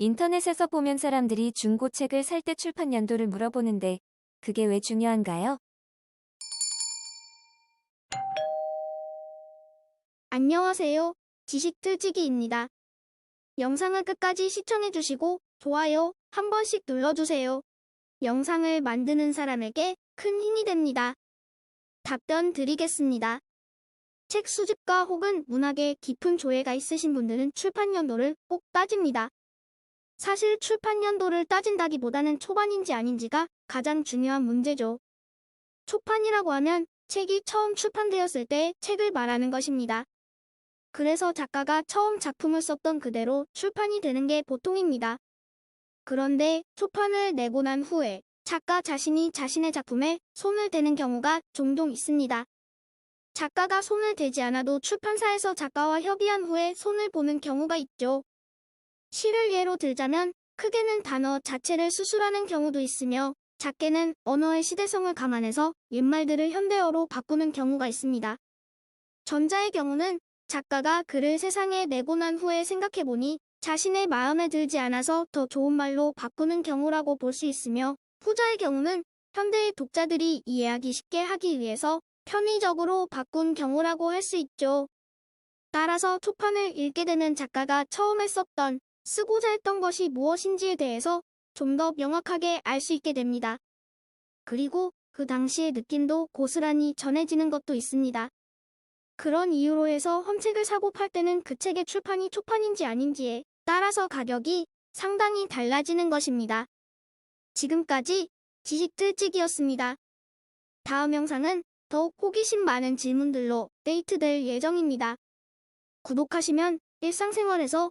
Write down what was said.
인터넷에서 보면 사람들이 중고 책을 살 때 출판 연도를 물어보는데 그게 왜 중요한가요? 안녕하세요. 지식틀치기입니다. 영상을 끝까지 시청해주시고 좋아요 한 번씩 눌러주세요. 영상을 만드는 사람에게 큰 힘이 됩니다. 답변 드리겠습니다. 책 수집가 혹은 문학에 깊은 조예가 있으신 분들은 출판 연도를 꼭 따집니다. 사실 출판 연도를 따진다기보다는 초반인지 아닌지가 가장 중요한 문제죠. 초판이라고 하면 책이 처음 출판되었을 때의 책을 말하는 것입니다. 그래서 작가가 처음 작품을 썼던 그대로 출판이 되는 게 보통입니다. 그런데 초판을 내고 난 후에 작가 자신이 자신의 작품에 손을 대는 경우가 종종 있습니다. 작가가 손을 대지 않아도 출판사에서 작가와 협의한 후에 손을 보는 경우가 있죠. 시를 예로 들자면 크게는 단어 자체를 수술하는 경우도 있으며 작게는 언어의 시대성을 감안해서 옛말들을 현대어로 바꾸는 경우가 있습니다. 전자의 경우는 작가가 글을 세상에 내고 난 후에 생각해보니 자신의 마음에 들지 않아서 더 좋은 말로 바꾸는 경우라고 볼 수 있으며 후자의 경우는 현대의 독자들이 이해하기 쉽게 하기 위해서 편의적으로 바꾼 경우라고 할 수 있죠. 따라서 초판을 읽게 되는 작가가 처음에 썼던 쓰고자 했던 것이 무엇인지에 대해서 좀 더 명확하게 알 수 있게 됩니다. 그리고 그 당시의 느낌도 고스란히 전해지는 것도 있습니다. 그런 이유로 해서 험책을 사고 팔 때는 그 책의 출판이 초판인지 아닌지에 따라서 가격이 상당히 달라지는 것입니다. 지금까지 지식틀찍이었습니다. 다음 영상은 더욱 호기심 많은 질문들로 데이트될 예정입니다. 구독하시면 일상생활에서